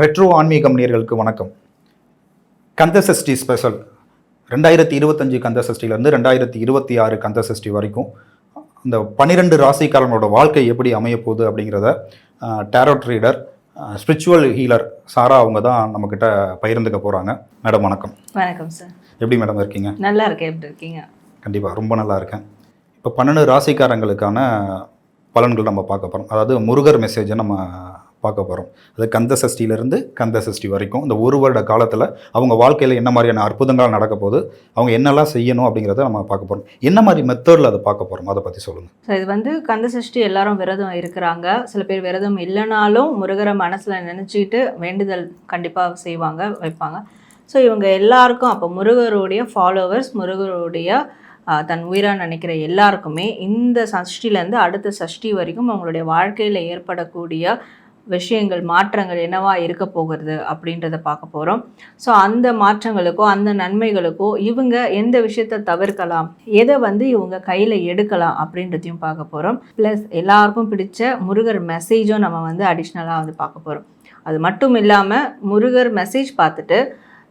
Retro ஆன்மீகம் நேயர்களுக்கு வணக்கம். கந்த சஷ்டி ஸ்பெஷல் ரெண்டாயிரத்தி இருபத்தஞ்சு கந்த சஷ்டிலேருந்து ரெண்டாயிரத்தி இருபத்தி ஆறு கந்த சஷ்டி வரைக்கும் இந்த பன்னிரெண்டு ராசிக்காரங்களோட வாழ்க்கை எப்படி அமைய போகுது அப்படிங்கிறத tarot reader spiritual healer Sara அவங்க தான் நம்மக்கிட்ட பகிர்ந்துக்க போகிறாங்க மேடம் வணக்கம். வணக்கம் சார் எப்படி மேடம் இருக்கீங்க? நல்லா இருக்கேன் எப்படி இருக்கீங்க? கண்டிப்பாக ரொம்ப நல்லா இருக்கேன். இப்போ பன்னெண்டு ராசிக்காரங்களுக்கான பலன்கள் நம்ம பார்க்க போகிறோம் அதாவது முருகர் மெசேஜை நம்ம பார்க்க போகிறோம் அது கந்த சஷ்டியிலேருந்து கந்த சஷ்டி வரைக்கும் இந்த ஒரு வருட காலத்தில் அவங்க வாழ்க்கையில் என்ன மாதிரியான அற்புதங்கள் நடக்க போகுது அவங்க என்னெல்லாம் செய்யணும் அப்படிங்கிறத நம்ம பார்க்க போகிறோம் என்ன மாதிரி மெத்தடில் அதை பார்க்க போகிறோம் அதை பற்றி சொல்லுங்கள் ஸோ இது வந்து கந்த சஷ்டி எல்லாரும் விரதம் இருக்கிறாங்க. சில பேர் விரதம் இல்லைனாலும் முருகரை மனசில் நினச்சிக்கிட்டு வேண்டுதல் கண்டிப்பாக செய்வாங்க வைப்பாங்க. ஸோ இவங்க எல்லாருக்கும் அப்போ முருகருடைய ஃபாலோவர்ஸ் முருகருடைய தன் உயிராக நினைக்கிற எல்லாருக்குமே இந்த சஷ்டிலேருந்து அடுத்த சஷ்டி வரைக்கும் அவங்களுடைய வாழ்க்கையில் ஏற்படக்கூடிய விஷயங்கள் மாற்றங்கள் என்னவா இருக்க போகிறது அப்படின்றத பார்க்க போகிறோம் ஸோ அந்த மாற்றங்களுக்கோ அந்த நன்மைகளுக்கோ இவங்க எந்த விஷயத்தை தவிர்க்கலாம் எதை வந்து இவங்க கையில் எடுக்கலாம் அப்படின்றதையும் பார்க்க போகிறோம் ப்ளஸ் எல்லாருக்கும் பிடிச்ச முருகர் மெசேஜும் நம்ம வந்து அடிஷ்னலாக வந்து பார்க்க போகிறோம் அது மட்டும் இல்லாமல் முருகர் மெசேஜ் பார்த்துட்டு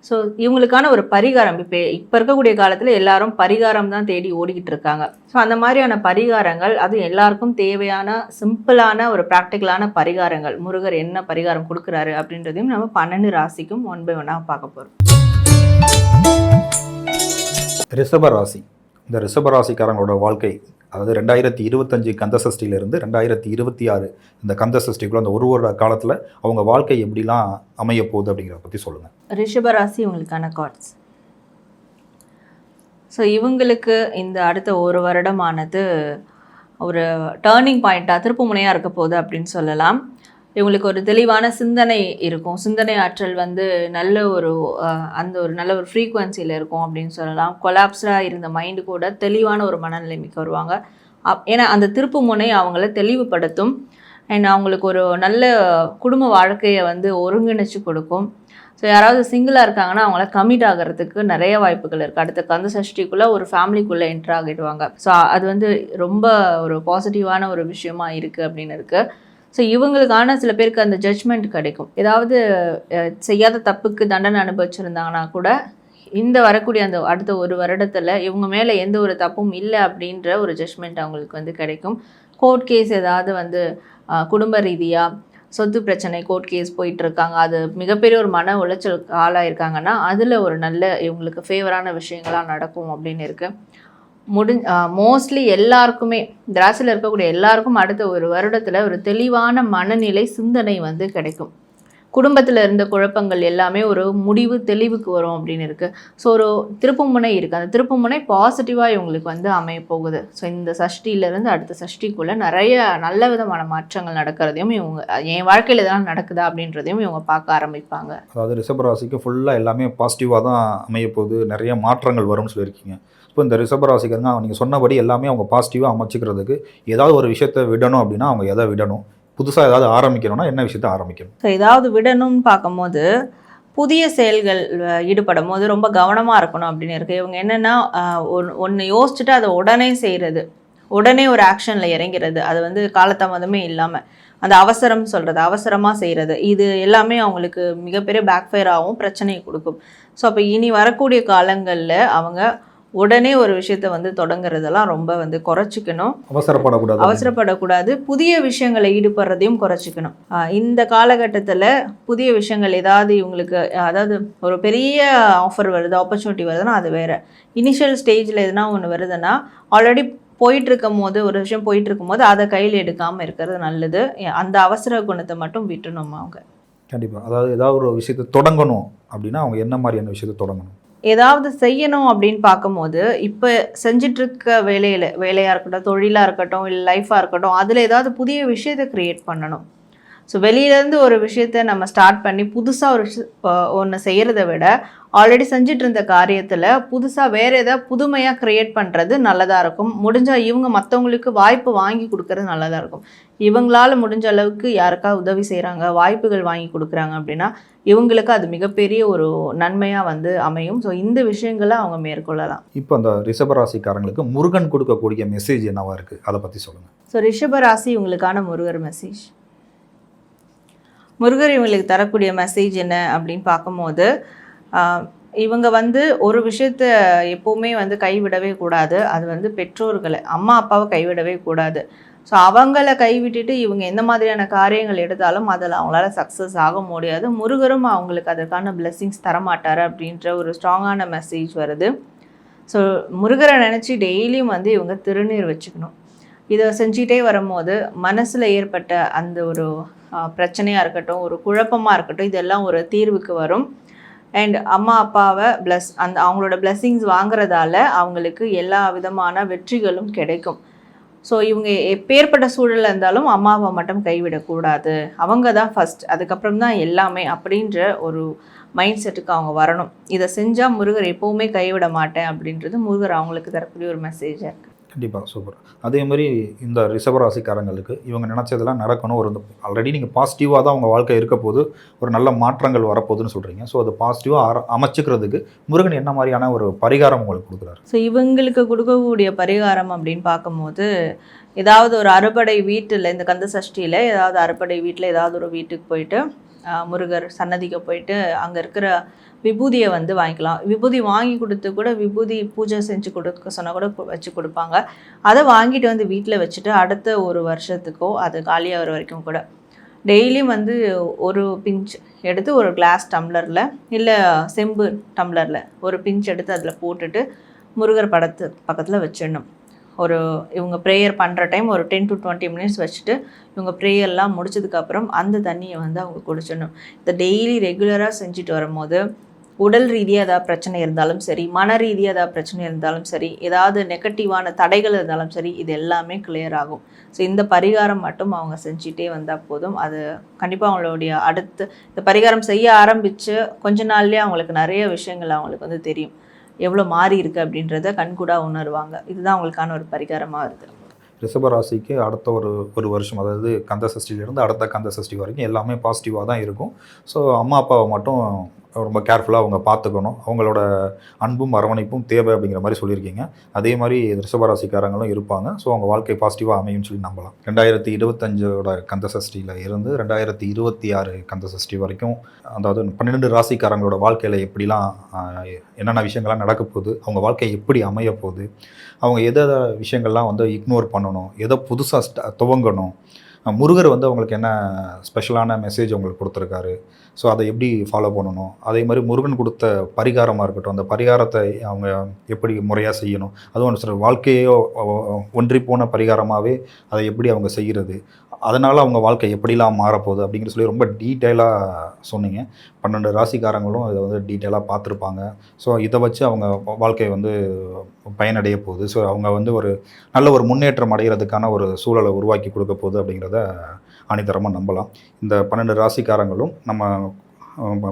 ஸோ இவங்களுக்கான ஒரு பரிகாரம். இப்போ இப்போ இருக்கக்கூடிய காலத்தில் எல்லாரும் பரிகாரம் தான் தேடி ஓடிக்கிட்டு இருக்காங்க. ஸோ அந்த மாதிரியான பரிகாரங்கள் அது எல்லாருக்கும் தேவையான சிம்பிளான ஒரு ப்ராக்டிக்கலான பரிகாரங்கள். முருகர் என்ன பரிகாரம் கொடுக்குறாரு அப்படின்றதையும் நம்ம பன்னெண்டு ராசிக்கும் ஒன் பை ஒன்னாக பார்க்க போகிறோம் ரிஷப ராசி. இந்த ரிஷப ராசிக்காரங்களோட வாழ்க்கை அதாவது ரெண்டாயிரத்தி இருபத்தஞ்சு கந்தசஷ்டியிலேருந்து ரெண்டாயிரத்தி இருபத்தி ஆறு இந்த கந்தசஷ்டிக்குள்ள அந்த ஒரு ஒரு காலத்தில் அவங்க வாழ்க்கை எப்படிலாம் அமைய போகுது அப்படிங்கிறத பற்றி சொல்லுங்கள் ரிஷபராசி இவங்களுக்கான கார்ட்ஸ் ஸோ இவங்களுக்கு இந்த அடுத்த ஒரு வருடமானது ஒரு டேர்னிங் பாயிண்ட்டாக திருப்பு முனையாக இருக்க போகுது அப்படின்னு சொல்லலாம். இவங்களுக்கு ஒரு தெளிவான சிந்தனை இருக்கும். சிந்தனை ஆற்றல் வந்து நல்ல ஒரு அந்த ஒரு நல்ல ஒரு ஃப்ரீக்குவன்சியில் இருக்கும் அப்படின்னு சொல்லலாம். கொலாப்ஸாக இருந்த மைண்டு கூட தெளிவான ஒரு மனநிலைமைக்கு வருவாங்க. அப் ஏன்னா அந்த திருப்பு முனை அவங்கள தெளிவுபடுத்தும். அண்ட் அவங்களுக்கு ஒரு நல்ல குடும்ப வாழ்க்கையை வந்து ஒருங்கிணைச்சு கொடுக்கும். ஸோ யாராவது சிங்கிளாக இருக்காங்கன்னா அவங்கள கமிட் ஆகிறதுக்கு நிறைய வாய்ப்புகள் இருக்குது அடுத்த கந்த சஷ்டிக்குள்ளே ஒரு ஃபேமிலிக்குள்ளே என்ட்ரு ஆகிடுவாங்க. ஸோ அது வந்து ரொம்ப ஒரு பாசிட்டிவான ஒரு விஷயமா இருக்குது அப்படின்னு இருக்குது ஸோ இவங்களுக்கான சில பேருக்கு அந்த ஜட்ஜ்மெண்ட் கிடைக்கும். ஏதாவது செய்யாத தப்புக்கு தண்டனை அனுபவிச்சிருந்தாங்கன்னா கூட இந்த வரக்கூடிய அந்த அடுத்த ஒரு வருடத்தில் இவங்க மேலே எந்த ஒரு தப்பும் இல்லை அப்படின்ற ஒரு ஜட்ஜ்மெண்ட் அவங்களுக்கு வந்து கிடைக்கும். கோர்ட் கேஸ் ஏதாவது வந்து குடும்ப ரீதியாக சொத்து பிரச்சனை கோர்ட் கேஸ் போயிட்டுருக்காங்க. அது மிகப்பெரிய ஒரு மன உளைச்சலுக்கு ஆளாயிருக்காங்கன்னா அதில் ஒரு நல்ல இவங்களுக்கு ஃபேவரான விஷயங்களாக நடக்கும் அப்படின்னு இருக்குது முடி மோஸ்ட்லி எல்லாருக்குமே இந்த ராசியில் இருக்கக்கூடிய எல்லாருக்கும் அடுத்த ஒரு வருடத்தில் ஒரு தெளிவான மனநிலை சிந்தனை வந்து கிடைக்கும். குடும்பத்தில் இருந்த குழப்பங்கள் எல்லாமே ஒரு முடிவு தெளிவுக்கு வரும் அப்படின்னு இருக்குது ஸோ ஒரு திருப்புமுனை இருக்குது அந்த திருப்புமுனை பாசிட்டிவாக இவங்களுக்கு வந்து அமைய போகுது ஸோ இந்த சஷ்டியிலேருந்து அடுத்த சஷ்டிக்குள்ளே நிறைய நல்ல விதமான மாற்றங்கள் நடக்கிறதையும் இவங்க என் வாழ்க்கையில் இதெல்லாம் நடக்குதா அப்படின்றதையும் இவங்க பார்க்க ஆரம்பிப்பாங்க. அதாவது ரிஷபராசிக்கு ஃபுல்லாக எல்லாமே பாசிட்டிவாக தான் அமைய போகுது நிறைய மாற்றங்கள் வரும்னு சொல்லியிருக்கீங்க. இப்போ இந்த ரிஷப ராசிக்காரங்க நீங்கள் சொன்னபடி எல்லாமே அவங்க பாசிட்டிவாக அமைச்சிக்கிறதுக்கு ஏதாவது ஒரு விஷயத்தை விடணும் அப்படின்னா அவங்க எதை விடணும்? புதுசாக ஏதாவது ஆரம்பிக்கணும்னா என்ன விஷயத்தை ஆரம்பிக்கணும்? ஸோ ஏதாவது விடணும்னு பார்க்கும்போது புதிய செயல்கள் ஈடுபடும் போது ரொம்ப கவனமாக இருக்கணும் அப்படின்னு இருக்குது இவங்க என்னென்னா ஒன்று யோசிச்சுட்டு அதை உடனே செய்கிறது உடனே ஒரு ஆக்ஷனில் இறங்கிறது அது வந்து காலதாமதமே இல்லாமல் அந்த அவசரம் சொல்கிறது அவசரமாக செய்கிறது இது எல்லாமே அவங்களுக்கு மிகப்பெரிய பேக்ஃபயர் ஆகும் பிரச்சனையை கொடுக்கும். ஸோ அப்போ இனி வரக்கூடிய காலங்களில் அவங்க உடனே ஒரு விஷயத்தை வந்து தொடங்குறதெல்லாம் ரொம்ப வந்து குறைச்சிக்கணும். அவசரப்படக்கூடாது. அவசரப்படக்கூடாது. புதிய விஷயங்களை ஈடுபடுறதையும் குறைச்சிக்கணும். இந்த காலகட்டத்தில் புதிய விஷயங்கள் ஏதாவது இவங்களுக்கு அதாவது ஒரு பெரிய ஆஃபர் வருது ஆப்பர்ச்சுனிட்டி வருதுன்னா அது வேற. இனிஷியல் ஸ்டேஜில் எதுனா ஒன்று வருதுன்னா ஆல்ரெடி போயிட்டு இருக்கும் போது ஒரு விஷயம் போயிட்டு இருக்கும் போது அதை கையில் எடுக்காமல் இருக்கிறது நல்லது. அந்த அவசர குணத்தை மட்டும் விட்டுணும் அவங்க? கண்டிப்பாக அதாவது ஏதாவது ஒரு விஷயத்தை தொடங்கணும் அப்படின்னா அவங்க என்ன மாதிரியான விஷயத்தை தொடங்கணும்? ஏதாவது செய்யணும் அப்படின்னு பார்க்கும்போது இப்போ செஞ்சிட்ருக்க வேலையில் வேலையாக இருக்கட்டும் தொழிலாக இருக்கட்டும் இல்லை லைஃபாக இருக்கட்டும் அதில் ஏதாவது புதிய விஷயத்தை க்ரியேட் பண்ணணும். ஸோ வெளியிலேருந்து ஒரு விஷயத்த நம்ம ஸ்டார்ட் பண்ணி புதுசாக ஒரு ஒன்று செய்கிறத விட ஆல்ரெடி செஞ்சுட்டு இருந்த காரியத்தில் புதுசாக வேறு ஏதாவது புதுமையாக க்ரியேட் பண்ணுறது நல்லதாக இருக்கும். முடிஞ்சால் இவங்க மற்றவங்களுக்கு வாய்ப்பு வாங்கி கொடுக்கறது நல்லதாக இருக்கும். இவங்களால முடிஞ்ச அளவுக்கு யாருக்காவது உதவி செய்கிறாங்க வாய்ப்புகள் வாங்கி கொடுக்குறாங்க அப்படின்னா இவங்களுக்கு அது மிகப்பெரிய ஒரு நன்மையாக வந்து அமையும். ஸோ இந்த விஷயங்களை அவங்க மேற்கொள்ளலாம். இப்போ அந்த ரிஷப ராசிக்காரங்களுக்கு முருகன் கொடுக்கக்கூடிய மெசேஜ் என்னவா இருக்குது அதை பற்றி சொல்லுங்கள் ஸோ ரிஷப ராசி உங்களுக்கான முருகர் மெசேஜ் முருகர் இவங்களுக்கு தரக்கூடிய மெசேஜ் என்ன அப்படின்னு பார்க்கும்போது இவங்க வந்து ஒரு விஷயத்த எப்போவுமே வந்து கைவிடவே கூடாது. அது வந்து பெற்றோர்களை அம்மா அப்பாவை கைவிடவே கூடாது. ஸோ அவங்கள கைவிட்டுட்டு இவங்க எந்த மாதிரியான காரியங்கள் எடுத்தாலும் அதில் அவங்களால சக்ஸஸ் ஆக முடியாது. முருகரும் அவங்களுக்கு அதற்கான பிளெஸ்ஸிங்ஸ் தரமாட்டார் அப்படின்ற ஒரு ஸ்ட்ராங்கான மெசேஜ் வருது. ஸோ முருகரை நினச்சி டெய்லியும் வந்து இவங்க திருநீர் வச்சுக்கணும். இதை செஞ்சிட்டே வரும்போது மனசில் ஏற்பட்ட அந்த ஒரு பிரச்சனையாக இருக்கட்டும் ஒரு குழப்பமாக இருக்கட்டும் இதெல்லாம் ஒரு தீர்வுக்கு வரும். அண்ட் அம்மா அப்பாவை ப்ளஸ் அந்த அவங்களோட blessings வாங்குறதால அவங்களுக்கு எல்லா விதமான வெற்றிகளும் கிடைக்கும். ஸோ இவங்க எப்பேற்பட்ட சூழலில் இருந்தாலும் அம்மாவை மட்டும் கைவிடக்கூடாது. அவங்க தான் ஃபஸ்ட் அதுக்கப்புறம் தான் எல்லாமே அப்படின்ற ஒரு மைண்ட் செட்டுக்கு அவங்க வரணும். இதை செஞ்சால் முருகர் எப்போவுமே கைவிட மாட்டேன் அப்படின்றது முருகர் அவங்களுக்கு தரக்கூடிய ஒரு மெசேஜாக இருக்குது கண்டிப்பாக சூப்பர். அதே மாதிரி இந்த ரிஷபராசிக்காரங்களுக்கு இவங்க நினச்சதெல்லாம் நடக்கணும். ஒரு ஆல்ரெடி நீங்கள் பாசிட்டிவாக தான் அவங்க வாழ்க்கை இருக்க போது ஒரு நல்ல மாற்றங்கள் வரப்போகுதுன்னு சொல்கிறீங்க ஸோ அது பாசிட்டிவாக அமைச்சுக்கிறதுக்கு முருகன் என்ன மாதிரியான ஒரு பரிகாரம் உங்களுக்கு கொடுக்குறாரு? ஸோ இவங்களுக்கு கொடுக்கக்கூடிய பரிகாரம் அப்படின்னு பார்க்கும்போது ஏதாவது ஒரு அறுபடை வீட்டில் இந்த கந்த சஷ்டியில் ஏதாவது அறுபடை வீட்டில் ஏதாவது ஒரு வீட்டுக்கு போயிட்டு முருகர் சன்னதிக்கு போயிட்டு அங்கே இருக்கிற விபூதியை வந்து வாங்கிக்கலாம். விபூதி வாங்கி கொடுத்து கூட விபூதி பூஜை செஞ்சு கொடுக்க சொன்னால் கூட வச்சு கொடுப்பாங்க. அதை வாங்கிட்டு வந்து வீட்டில் வச்சுட்டு அடுத்த ஒரு வருஷத்துக்கோ அது காலியாகிற வரைக்கும் கூட. டெய்லியும் வந்து ஒரு பிஞ்ச் எடுத்து ஒரு கிளாஸ் டம்ளரில் இல்லை செம்பு டம்ளரில் ஒரு பிஞ்ச் எடுத்து அதில் போட்டுட்டு முருகர் படத்து பக்கத்தில் வச்சிடணும். ஒரு இவங்க ப்ரேயர் பண்ணுற டைம் ஒரு டென் டு டுவெண்ட்டி மினிட்ஸ் வச்சுட்டு இவங்க ப்ரேயர்லாம் முடிச்சதுக்கப்புறம் அந்த தண்ணியை வந்து அவங்க குடிச்சிடணும். இதை டெய்லி ரெகுலராக செஞ்சுட்டு வரும்போது உடல் ரீதியாக ஏதாவது பிரச்சனை இருந்தாலும் சரி மன ரீதியாக ஏதாவது பிரச்சனை இருந்தாலும் சரி ஏதாவது நெகட்டிவான தடைகள் இருந்தாலும் சரி இது எல்லாமே கிளியர் ஆகும். ஸோ இந்த பரிகாரம் மட்டும் அவங்க செஞ்சுட்டே வந்தால் போதும். அது கண்டிப்பாக அவங்களுடைய அடுத்து இந்த பரிகாரம் செய்ய ஆரம்பித்து கொஞ்ச நாள்லேயே அவங்களுக்கு நிறைய விஷயங்கள் அவங்களுக்கு வந்து தெரியும். எவ்வளோ மாறி இருக்குது அப்படின்றத கண்கூடாக உணருவாங்க. இதுதான் அவங்களுக்கான ஒரு பரிகாரமாக இருக்குது. ரிஷபராசிக்கு அடுத்த ஒரு ஒரு வருஷம் அதாவது கந்த சஷ்டியிலேருந்து அடுத்த கந்த சஷ்டி வரைக்கும் எல்லாமே பாசிட்டிவாக தான் இருக்கும். ஸோ அம்மா அப்பாவை மட்டும் ரொம்ப கேர்ஃபுல்லாக அவங்க பார்த்துக்கணும். அவங்களோட அன்பும் அரவணைப்பும் தேவை அப்படிங்கிற மாதிரி சொல்லியிருக்கீங்க. அதே மாதிரி ரிஷபராசிக்காரங்களும் இருப்பாங்க. ஸோ அவங்க வாழ்க்கை பாசிட்டிவாக அமையும்னு சொல்லி நம்பலாம். ரெண்டாயிரத்தி இருபத்தஞ்சோட கந்த சஷ்டியில் இருந்து ரெண்டாயிரத்தி இருபத்தி ஆறு கந்த சஷ்டி வரைக்கும் அதாவது பன்னிரெண்டு ராசிக்காரங்களோட வாழ்க்கையில் எப்படிலாம் என்னென்ன விஷயங்கள்லாம் நடக்க போகுது அவங்க வாழ்க்கை எப்படி அமைய போகுது அவங்க எதை விஷயங்கள்லாம் வந்து இக்னோர் பண்ணணும் எதை புதுசாக துவங்கணும் முருகர் வந்து அவங்களுக்கு என்ன ஸ்பெஷலான மெசேஜ் அவங்களுக்கு கொடுத்துருக்காரு? ஸோ அதை எப்படி ஃபாலோ பண்ணணும்? அதே மாதிரி முருகன் கொடுத்த பரிகாரமாக இருக்கட்டும் அந்த பரிகாரத்தை அவங்க எப்படி முறையாக செய்யணும்? அதுவும் சில வாழ்க்கையோ ஒன்றி போன பரிகாரமாகவே அதை எப்படி அவங்க செய்கிறது அதனால் அவங்க வாழ்க்கை எப்படிலாம் மாறப்போகுது அப்படிங்கிற சொல்லி ரொம்ப டீட்டெயிலாக சொன்னீங்க. பன்னெண்டு ராசிக்காரங்களும் இதை வந்து டீட்டெயிலாக பார்த்துருப்பாங்க. ஸோ இதை வச்சு அவங்க வாழ்க்கை வந்து பயனடைய போகுது. ஸோ அவங்க வந்து ஒரு நல்ல ஒரு முன்னேற்றம் அடைகிறதுக்கான ஒரு சூழலை உருவாக்கி கொடுக்க போகுது அப்படிங்கிறத அணிதரமாக நம்பலாம். இந்த பன்னெண்டு ராசிக்காரங்களும் நம்ம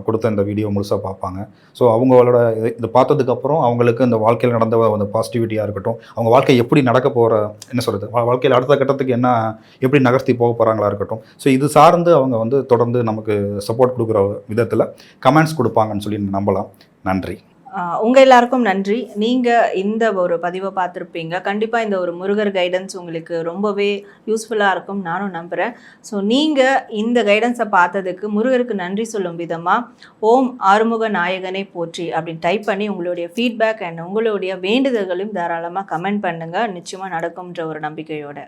கொடுத்த இந்த வீடியோ முழுசாக பார்ப்பாங்க. ஸோ அவங்களோட இது இது பார்த்ததுக்கப்புறம் அவங்களுக்கு இந்த வாழ்க்கையில் நடந்த அந்த பாசிட்டிவிட்டியாக இருக்கட்டும் அவங்க வாழ்க்கை எப்படி நடக்க போகிற என்ன சொல்கிறது வாழ்க்கையில் அடுத்த கட்டத்துக்கு என்ன எப்படி நகர்த்தி போக போகிறாங்களா இருக்கட்டும். ஸோ இது சார்ந்து அவங்க வந்து தொடர்ந்து நமக்கு சப்போர்ட் கொடுக்குற விதத்தில் கமெண்ட்ஸ் கொடுப்பாங்கன்னு சொல்லி நம்பலாம். நன்றி. உங்கள் எல்லாருக்கும் நன்றி. நீங்கள் இந்த ஒரு பதிவை பார்த்துருப்பீங்க. கண்டிப்பாக இந்த ஒரு முருகர் கைடன்ஸ் உங்களுக்கு ரொம்பவே யூஸ்ஃபுல்லாக இருக்கும். நானும் நம்புகிறேன் ஸோ நீங்கள் இந்த கைடன்ஸை பார்த்ததுக்கு முருகருக்கு நன்றி சொல்லும் விதமாக ஓம் ஆறுமுக நாயகனை போற்றி அப்படின்னு டைப் பண்ணி உங்களுடைய ஃபீட்பேக் அண்ட் உங்களுடைய வேண்டுதல்களையும் தாராளமாக கமெண்ட் பண்ணுங்கள் நிச்சயமாக நடக்கும்ன்ற ஒரு நம்பிக்கையோட.